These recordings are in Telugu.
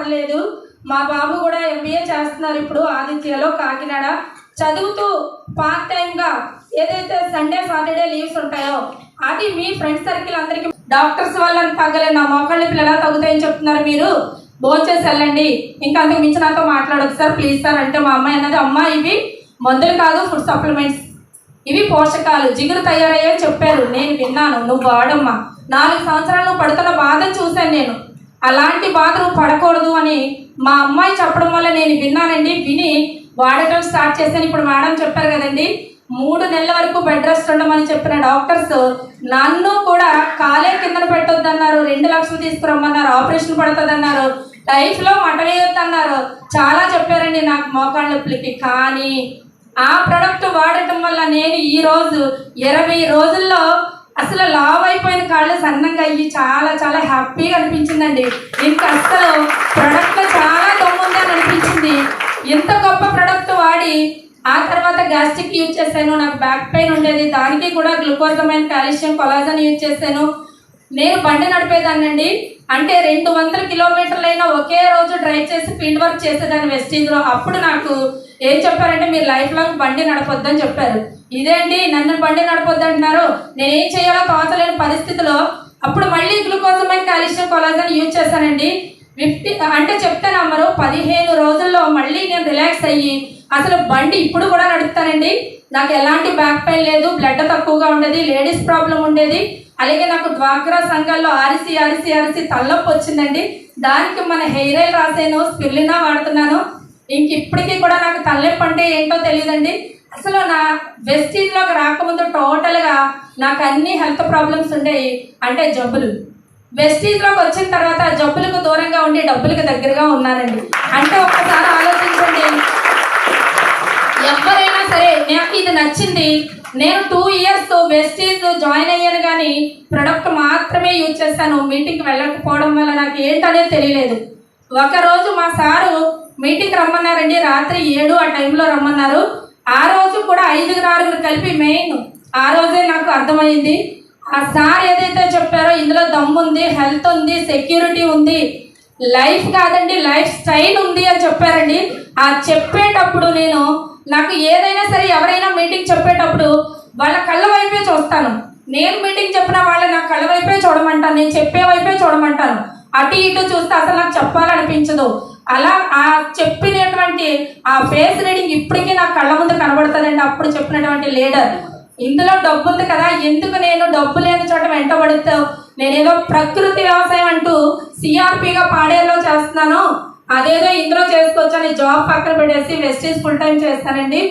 పర్లేదు మా బాబు కూడా ఎంబీఏ చేస్తున్నారు ఇప్పుడు ఆదిత్యలో కాకినాడ. చదువుతూ పార్ట్ టైంగా ఏదైతే సండే సాటర్డే లీవ్స్ ఉంటాయో అది మీ ఫ్రెండ్ సర్కిల్ అందరికీ డాక్టర్స్ వల్ల తగ్గలేదు నా మోకాళ్ళ పిల్లలు ఎలా తగ్గుతాయని చెప్తున్నారు మీరు. భోంచేసి వెళ్ళండి. ఇంకా అందుకు మించి నాతో మాట్లాడొచ్చు సార్. ప్లీజ్ సార్ అంటే మా అమ్మాయి అన్నది అమ్మ ఇవి మందులు కాదు ఫుడ్ సప్లిమెంట్స్ ఇవి పోషకాలు. జిగురు తయారయ్యని చెప్పారు. నేను విన్నాను. నువ్వు వాడమ్మా. నాలుగు సంవత్సరాలు పడుతున్న బాధ చూశాను నేను. అలాంటి బాధలు పడకూడదు అని మా అమ్మాయి చెప్పడం వల్ల నేను విన్నానండి విని వాడటం స్టార్ట్ చేశాను. ఇప్పుడు మేడం చెప్పారు కదండి మూడు నెలల వరకు బెడ్ రెస్ట్ ఉండమని చెప్పిన డాక్టర్స్ నన్ను కూడా కాలే కిందన పెట్టొద్దన్నారు రెండు లక్షలు తీసుకురమ్మన్నారు ఆపరేషన్ పడుతుందన్నారు లైఫ్లో మట వేయొద్దన్నారు. చాలా చెప్పారండి నాకు మోకాళ్ళ నొప్పులకి. కానీ ఆ ప్రోడక్ట్ వాడటం వల్ల నేను ఈరోజు ఇరవై రోజుల్లో అసలు లావ్ అయిపోయిన కాళ్ళు సన్నంగా అయ్యి చాలా చాలా హ్యాపీగా అనిపించిందండి. ఇంకా అసలు ప్రొడక్ట్లో చాలా దమ్ముంది అని అనిపించింది. ఇంత గొప్ప ప్రోడక్ట్ వాడి ఆ తర్వాత గ్యాస్ట్రిక్ యూజ్ చేశాను నాకు బ్యాక్ పెయిన్ ఉండేది. దానికి కూడా గ్లూకోజమైన కాల్షియం కొలాజన్ యూజ్ చేశాను. నేను బండి నడిపేదాన్నండి. అంటే రెండు వందల కిలోమీటర్లైనా ఒకే రోజు డ్రైవ్ చేసి ఫీల్డ్ వర్క్ చేసేదాన్ని వెస్టీజ్లో అప్పుడు నాకు ఏం చెప్పారంటే మీరు లైఫ్ లాంగ్ బండి నడపొద్దని చెప్పారు. ఇదేంటి? నన్ను బండి నడపొద్దు అంటున్నారు నేను ఏం చేయాలో కావచ్చలేని పరిస్థితిలో అప్పుడు మళ్ళీ గ్లూకోజమైన కాల్షియం కొలాజన్ యూజ్ చేశానండి. ఫిఫ్టీ అంటే చెప్తే నమ్మరు పదిహేను రోజుల్లో మళ్ళీ నేను రిలాక్స్ అయ్యి అసలు బండి ఇప్పుడు కూడా నడుపుతానండి. నాకు ఎలాంటి బ్యాక్ పెయిన్ లేదు బ్లడ్ తక్కువగా ఉండేది లేడీస్ ప్రాబ్లం ఉండేది. అలాగే నాకు డ్వాక్రా సంఘాల్లో ఆరిసి ఆరిసి ఆరిసి తల్లొప్పి వచ్చిందండి. దానికి మన హెయిర్ ఆయిల్ రాసాను స్పిల్లినా వాడుతున్నాను. ఇంక ఇప్పటికీ కూడా నాకు తలనొప్పి అంటే ఏంటో తెలియదండి అసలు నా వెస్టీజ్లోకి రాకముందు టోటల్గా నాకు అన్ని హెల్త్ ప్రాబ్లమ్స్ ఉండేవి. అంటే జబ్బులు. వెస్టీజ్లోకి వచ్చిన తర్వాత జబ్బులకు దూరంగా ఉండి డబ్బులకు దగ్గరగా ఉన్నానండి. అంటే ఒక్కసారి ఆలోచించండి. ఎవరైనా సరే నాకు ఇది నచ్చింది. నేను టూ ఇయర్స్ వెస్టీజ్ జాయిన్ అయ్యాను కానీ ప్రొడక్ట్ మాత్రమే యూజ్ చేస్తాను. మీటింగ్కి వెళ్ళకపోవడం వల్ల నాకు ఏంటనేది తెలియలేదు. ఒకరోజు మా సారు మీటింగ్ రమ్మన్నారండి. రాత్రి ఏడు ఆ టైంలో రమ్మన్నారు. ఆ రోజు కూడా ఐదుగురు ఆరుగురు కలిపి మెయిన్ ఆ రోజే నాకు అర్థమైంది ఆ సార్ ఏదైతే చెప్పారో ఇందులో దమ్ముంది హెల్త్ ఉంది సెక్యూరిటీ ఉంది లైఫ్ కాదండి లైఫ్ స్టైల్ ఉంది అని చెప్పారండి. ఆ చెప్పేటప్పుడు నేను నాకు ఏదైనా సరే ఎవరైనా మీటింగ్ చెప్పేటప్పుడు వాళ్ళ కళ్ళ వైపే చూస్తాను. నేను మీటింగ్ చెప్పిన వాళ్ళ నా కళ్ళ వైపే చూడమంటాను నేను చెప్పే వైపే చూడమంటాను. అటు ఇటు చూస్తే అసలు నాకు చెప్పాలనిపించదు. అలా ఆ చెప్పినటువంటి ఆ ఫేస్ రీడింగ్ ఇప్పటికీ నా కళ్ళ ముందు కనబడుతుందండి. అప్పుడు చెప్పినటువంటి లీడర్ ఇందులో డబ్బు ఉంది కదా ఎందుకు నేను డబ్బు లేని చోట వెంటబడితే నేనేదో ప్రకృతి వ్యవసాయం అంటూ సిఆర్పిగా పాడేలో చేస్తున్నాను. అదేదో ఇందులో చేసుకోవచ్చని జాబ్ పక్కన పెట్టేసి వెస్టీస్ ఫుల్ టైం చేస్తానండి.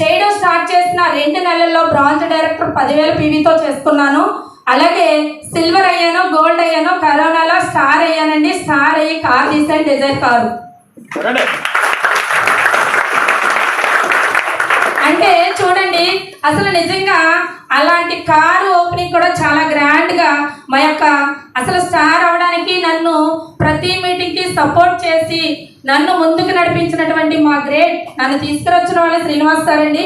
చేయడం స్టార్ట్ చేసిన రెండు నెలల్లో బ్రాంచ్ డైరెక్టర్ పదివేల పీవీతో చేసుకున్నాను. అలాగే సిల్వర్ అయ్యాను గోల్డ్ అయ్యాను కరోనాలో స్టార్ అయ్యానండి. స్టార్ అయ్యి కార్ తీసాను డిజైర్ కారు. అంటే చూడండి అసలు నిజంగా అలాంటి కారు ఓపెనింగ్ కూడా చాలా గ్రాండ్గా మా యొక్క అసలు స్టార్ అవడానికి నన్ను ప్రతి మీటింగ్కి సపోర్ట్ చేసి నన్ను ముందుకు నడిపించినటువంటి మా గ్రేట్ నన్ను తీసుకురొచ్చిన వాళ్ళ శ్రీనివాస్ సార్ అండి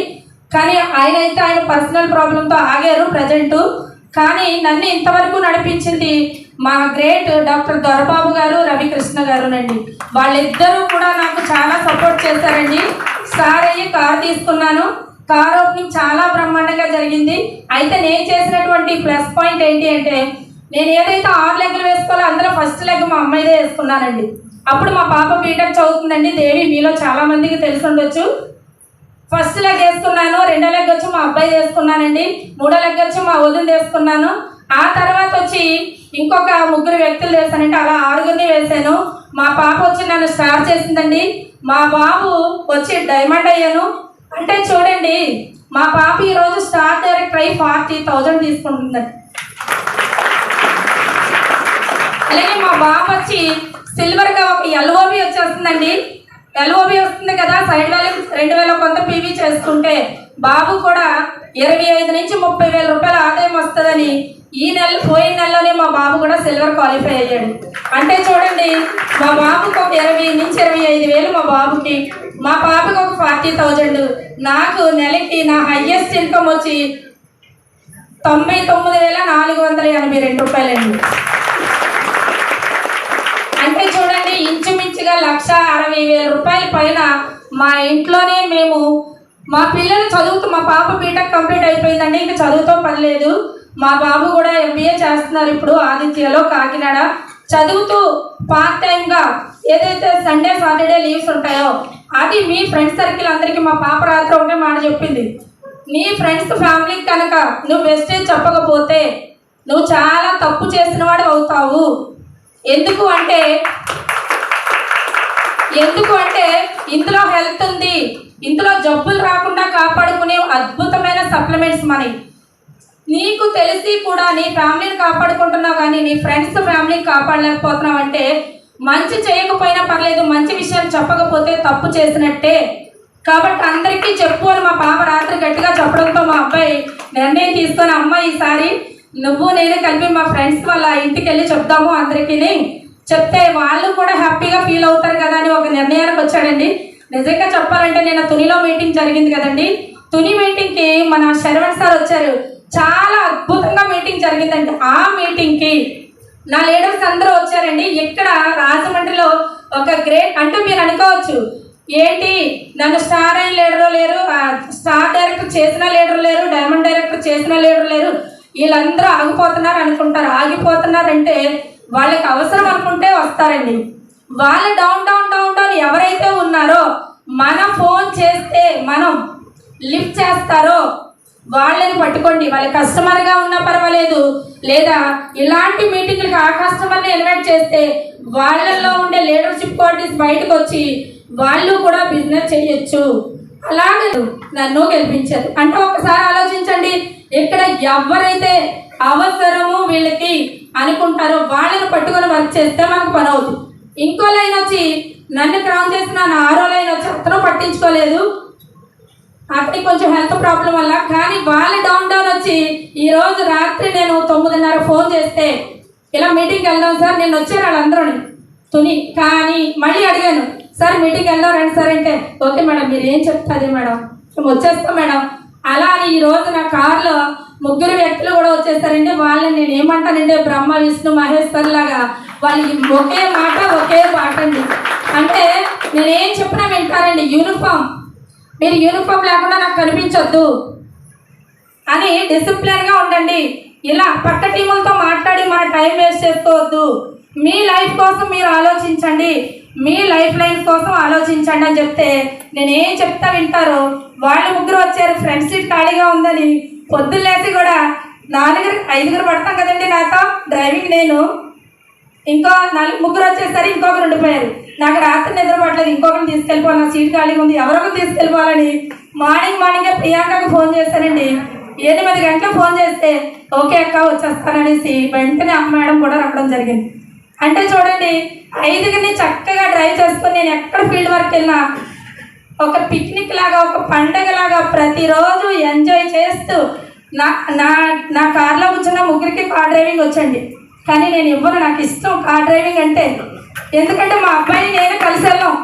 కానీ ఆయన అయితే ఆయన పర్సనల్ ప్రాబ్లంతో ఆగారు ప్రజెంట్ కానీ నన్ను ఇంతవరకు నడిపించింది మా గ్రేట్ డాక్టర్ దొరబాబు గారు రవికృష్ణ గారునండి. వాళ్ళిద్దరూ కూడా నాకు చాలా సపోర్ట్ చేశారండి. సార్ అయ్యి కార్ తీసుకున్నాను. కార్ ఓపెనింగ్ చాలా బ్రహ్మాండంగా జరిగింది. అయితే నేను చేసినటువంటి ప్లస్ పాయింట్ ఏంటి అంటే నేను ఏదైతే ఆరు లెగ్లు వేసుకోవాలో అందులో ఫస్ట్ లెగ్ మా అమ్మాయిదే వేసుకున్నానండి. అప్పుడు మా పాప బీటెక్ చదువుతుందండి. దేవి మీలో చాలా మందికి తెలిసి ఉండొచ్చు. ఫస్ట్ లెగ్ వేసుకున్నాను రెండో లెగ్ వచ్చి మా అబ్బాయి చేసుకున్నానండి మూడో లెగ్ వచ్చి మా వదిన వేసుకున్నాను. ఆ తర్వాత వచ్చి ఇంకొక ముగ్గురు వ్యక్తులు చేశానంటే అలా ఆరుగురిని వేసాను మా పాప వచ్చి నన్ను స్టార్ చేసిందండి. మా బాబు వచ్చి డైమండ్ అయ్యాను. అంటే చూడండి మా పాప ఈరోజు స్టార్ డైరెక్టర్ అయ్యి ఫార్టీ థౌజండ్ తీసుకుంటుందండి. అలాగే మా బాబు వచ్చి సిల్వర్గా ఒక ఎల్ఓబి వచ్చేస్తుందండి. ఎల్ఓబి వస్తుంది కదా సైడ్ వాల్యూ రెండు వేల కొంత పీవీ చేసుకుంటే బాబు కూడా ఇరవై ఐదు నుంచి ముప్పై వేల రూపాయల ఆదాయం వస్తుందని ఈ నెల పోయిన నెలలోనే మా బాబు కూడా సిల్వర్ క్వాలిఫై అయ్యాడు. అంటే చూడండి మా బాబుకి ఒక ఇరవై నుంచి ఇరవై ఐదు వేలు మా బాబుకి మా పాపకి ఒక ఫార్టీ థౌజండ్. నాకు నెలకి నా హయ్యెస్ట్ ఇన్కమ్ వచ్చి తొంభై తొమ్మిది వేల నాలుగు వందల ఎనభై రెండు రూపాయలండి. లక్ష అరవై వేల రూపాయల పైన మా ఇంట్లోనే మేము మా పిల్లలు చదువుతూ మా పాప బీటెక్ కంప్లీట్ అయిపోయిందండి ఇంకా చదువుతో పర్లేదు మా బాబు కూడా ఎంబీఏ చేస్తున్నారు ఇప్పుడు ఆదిత్యలో కాకినాడ. చదువుతూ పార్ట్ టైంగా ఏదైతే సండే సాటర్డే లీవ్స్ ఉంటాయో అది మీ ఫ్రెండ్స్ సర్కిల్ అందరికీ మా పాప రాత్రి ఒకటే మాట చెప్పింది. నీ ఫ్రెండ్స్ ఫ్యామిలీకి కనుక నువ్వు వెస్టేజ్ చెప్పకపోతే నువ్వు చాలా తప్పు చేసిన వాడు అవుతావు. ఎందుకు అంటే ఎందుకు అంటే ఇందులో హెల్త్ ఉంది. ఇందులో జబ్బులు రాకుండా కాపాడుకునే అద్భుతమైన సప్లిమెంట్స్ మనకి నీకు తెలిసి కూడా నీ ఫ్యామిలీని కాపాడుకుంటున్నావు కానీ నీ ఫ్రెండ్స్ ఫ్యామిలీని కాపాడలేకపోతున్నావు అంటే మంచి చేయకపోయినా పర్లేదు మంచి విషయం చెప్పకపోతే తప్పు చేసినట్టే. కాబట్టి అందరికీ చెప్పు అని మా పాప రాత్రి గట్టిగా చెప్పడంతో మా అబ్బాయి నిర్ణయం తీసుకొని అమ్మ ఈసారి నువ్వు నేను కలిపి మా ఫ్రెండ్స్ వాళ్ళ ఇంటికి వెళ్ళి చెప్తాము అందరికీ చెప్తే వాళ్ళు కూడా హ్యాపీగా ఫీల్ అవుతారు కదా అని ఒక నిర్ణయానికి వచ్చాడండి. నిజంగా చెప్పాలంటే నేను తునిలో మీటింగ్ జరిగింది కదండి. తుని మీటింగ్కి మన శరవణ్ సార్ వచ్చారు. చాలా అద్భుతంగా మీటింగ్ జరిగిందండి. ఆ మీటింగ్కి నా లీడర్స్ అందరూ వచ్చారండి. ఇక్కడ రాజమండ్రిలో ఒక గ్రేట్ అంటే మీరు అనుకోవచ్చు. ఏంటి? నన్ను స్టార్ అయిన లీడరు లేరు. స్టార్ డైరెక్టర్ చేసిన లీడర్ లేరు. డైమండ్ డైరెక్టర్ చేసిన లీడర్ లేరు. వీళ్ళందరూ ఆగిపోతున్నారు అనుకుంటారు. ఆగిపోతున్నారంటే వాళ్ళకి అవసరం అనుకుంటే వస్తారండి. వాళ్ళ డౌన్ డౌన్ డౌన్ డౌన్ ఎవరైతే ఉన్నారో మనం ఫోన్ చేస్తే మనం లిఫ్ట్ చేస్తారో వాళ్ళని పట్టుకోండి. వాళ్ళ కస్టమర్గా ఉన్నా పర్వాలేదు. లేదా ఇలాంటి మీటింగ్లకు ఆ కస్టమర్ని ఇన్వైట్ చేస్తే వాళ్ళల్లో ఉండే లీడర్షిప్ క్వాలిటీస్ బయటకు వచ్చి వాళ్ళు కూడా బిజినెస్ చేయొచ్చు. అలాగే నన్ను గెలిపించారు. అంటే ఒకసారి ఆలోచించండి. ఇక్కడ ఎవరైతే అవసరము వీళ్ళకి అనుకుంటారో వాళ్ళని పట్టుకొని వర్క్ చేస్తే మనకు పని అవుతుంది. ఇంకో లైన్ వచ్చి నన్ను క్రౌన్ చేసిన నా ఆరో లైన్ వచ్చి అతను పట్టించుకోలేదు. అతనికి కొంచెం హెల్త్ ప్రాబ్లం వల్ల కానీ వాళ్ళు డౌన్ డౌన్ వచ్చి ఈరోజు రాత్రి నేను తొమ్మిదిన్నర ఫోన్ చేస్తే ఇలా మీటింగ్కి వెళ్దాం సార్ నేను వచ్చాను వాళ్ళందరూ తుని కానీ మళ్ళీ అడిగాను సార్ మీటింగ్కి వెళ్దాం రండి సార్ అంటే ఓకే మేడం మీరు ఏం చెప్తుంది మేడం? మేము వచ్చేస్తాం మేడం. అలా ఈరోజు ఈ రోజు నా కారులో ముగ్గురు వ్యక్తులు కూడా వచ్చేసారండి వాళ్ళని నేను ఏమంటానంటే బ్రహ్మ విష్ణు మహేశ్వర్ లాగా వాళ్ళకి ఒకే మాట ఒకే పాట అండి అంటే నేనేం చెప్పినా వింటారండి యూనిఫామ్ మీరు యూనిఫామ్ లేకుండా నాకు కనిపించొద్దు. అని డిసిప్లిన్గా ఉండండి. ఇలా పక్క టీములతో మాట్లాడి మన టైం వేస్ట్ చేసుకోవద్దు. మీ లైఫ్ కోసం మీరు ఆలోచించండి. మీ లైఫ్ లైన్ కోసం ఆలోచించండి అని చెప్తే నేను ఏం చెప్తా వింటారో వాళ్ళు ముగ్గురు వచ్చారు ఫ్రెండ్షిప్ ఖాళీగా ఉందని పొద్దున్నేసి కూడా నాలుగురు ఐదుగురు పడతాం కదండి నాతో. డ్రైవింగ్ నేను. ఇంకో నాలుగు ముగ్గురు వచ్చేసరి ఇంకొకరు ఉండిపోయారు. నాకు రాత్రి నిద్ర పడలేదు ఇంకొకరిని తీసుకెళ్ళిపోవాలి. నా సీట్ ఖాళీగా ఉంది. ఎవరొకరు తీసుకెళ్ళిపోవాలని మార్నింగ్ మార్నింగే ప్రియాంకకు ఫోన్ చేశానండి. ఎనిమిది గంటలకు ఫోన్ చేస్తే ఓకే అక్క వచ్చేస్తాననేసి వెంటనే అమ్మ మేడం కూడా రావడం జరిగింది. అంటే చూడండి ఐదుగురిని చక్కగా డ్రైవ్ చేసుకొని నేను ఎక్కడ ఫీల్డ్ వర్క్ వెళ్ళినా ఒక పిక్నిక్ లాగా ఒక పండగ లాగా ప్రతిరోజు ఎంజాయ్ చేస్తూ నా నా నా కార్లో కూర్చున్న ముగ్గురికి కార్ డ్రైవింగ్ వచ్చండి. కానీ నేను ఇవ్వను నాకు ఇష్టం కార్ డ్రైవింగ్ అంటే. ఎందుకంటే మా అబ్బాయిని నేనే కలిసి వెళ్ళాం.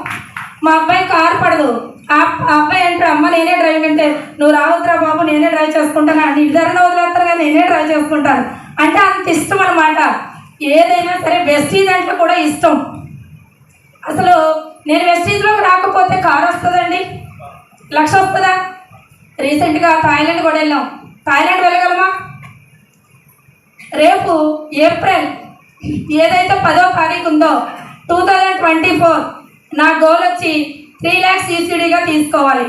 మా అబ్బాయి కారు పడదు. ఆ అబ్బాయి అంటే అమ్మ నేనే డ్రైవింగ్ అంటే నువ్వు రావద్దురా బాబు నేనే డ్రైవ్ చేసుకుంటాను అని ఇద్దరిని వదిలేస్తారు కానీ నేనే డ్రైవ్ చేసుకుంటాను. అంటే అంత ఇష్టం అనమాట ఏదైనా సరే వెస్టీజ్ అంటే కూడా ఇష్టం. అసలు నేను వెస్టీజ్లోకి రాకపోతే కారు వస్తుందండి? లక్ష వస్తుందా? రీసెంట్గా థాయిలాండ్ కూడా వెళ్ళాం. థాయిలాండ్ వెళ్ళగలమా? రేపు ఏప్రిల్ ఏదైతే పదో తారీఖు ఉందో టూ థౌజండ్ ట్వంటీ ఫోర్ నా గోల్ వచ్చి త్రీ ల్యాక్స్ ఈసీడీగా తీసుకోవాలి.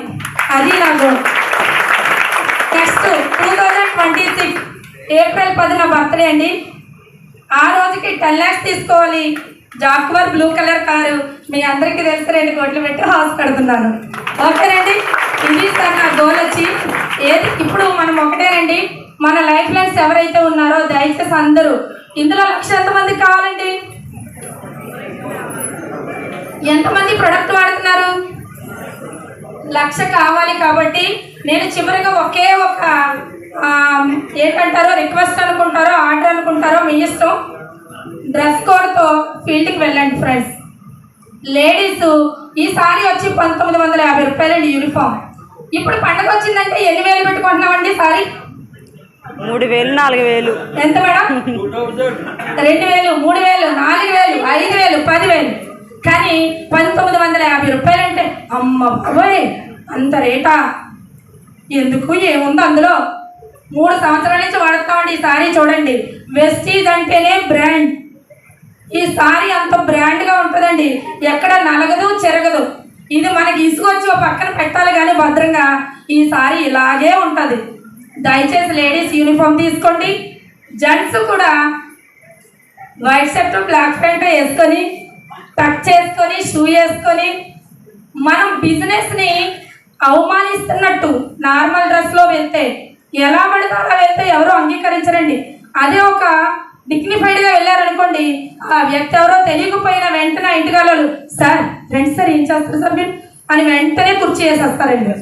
అది నా goal next two thousand twenty six April పది నా బర్త్డే అండి. ఆ రోజుకి టెన్ ల్యాక్స్ తీసుకోవాలి. Jaguar blue colour car. మీ అందరికీ తెలిసి రెండు కోట్లు పెట్టి హౌస్ కడుతున్నాను. ఓకేనండి ఇది సార్ నా గోల్ వచ్చి ఏది? ఇప్పుడు మనం ఒకటేనండి మన లైఫ్ లైన్స్ ఎవరైతే ఉన్నారో దయచేసి అందరూ ఇందులో లక్ష ఎంతమంది కావాలండి? ఎంతమంది ప్రొడక్ట్ వాడుతున్నారు? లక్ష కావాలి కాబట్టి నేను చివరిగా ఒకే ఒక ఏంటంటారో రిక్వెస్ట్ అనుకుంటారో ఆర్డర్ అనుకుంటారో మీ ఇష్టం. డ్రెస్ కోడ్తో ఫీల్డ్కి వెళ్ళండి ఫ్రెండ్స్ లేడీస్ ఈ సారీ వచ్చి పంతొమ్మిది వందల యాభై రూపాయలండి యూనిఫామ్ ఇప్పుడు పండగ వచ్చిందంటే ఎన్ని వేలు పెట్టుకుంటున్నామండి సారీ? మూడు వేలు నాలుగు వేలు. ఎంత మేడం? రెండు వేలు మూడు వేలు నాలుగు వేలు ఐదు వేలు పదివేలు కానీ పంతొమ్మిది వందల యాభై రూపాయలు అంటే అమ్మ బాబోయ్ అంత రేటా? ఎందుకు ఏముందో అందులో? మూడు సంవత్సరాల నుంచి వాడుతామండి ఈ సారీ చూడండి. వెస్టీజ్ అంటేనే బ్రాండ్ ఈ సారీ అంత బ్రాండ్గా ఉంటుందండి. ఎక్కడ నలగదు చెరగదు. ఇది మనకి ఇసుకొచ్చి ఒక పక్కన పెట్టాలి కానీ భద్రంగా ఈ సారీ ఇలాగే ఉంటుంది. దయచేసి లేడీస్ యూనిఫామ్ తీసుకోండి. జెంట్స్ కూడా వైట్ షర్ట్ బ్లాక్ ప్యాంట్ వేసుకొని టక్ చేసుకొని షూ వేసుకొని మనం బిజినెస్ని అవమానిస్తున్నట్టు నార్మల్ డ్రెస్లో వెళ్తే ఎలా పడితే అలా వెళ్తే ఎవరు అంగీకరించరండి. అదే ఒక డిగ్నిఫైడ్గా వెళ్ళారనుకోండి ఆ వ్యక్తి ఎవరో తెలియకపోయినా వెంటనే ఇంటికాలలు ఇంటికి సార్ రండి సార్ ఏం చేస్తారు సార్ మీరు? అని వెంటనే కుర్చీ వేసేస్తారండి.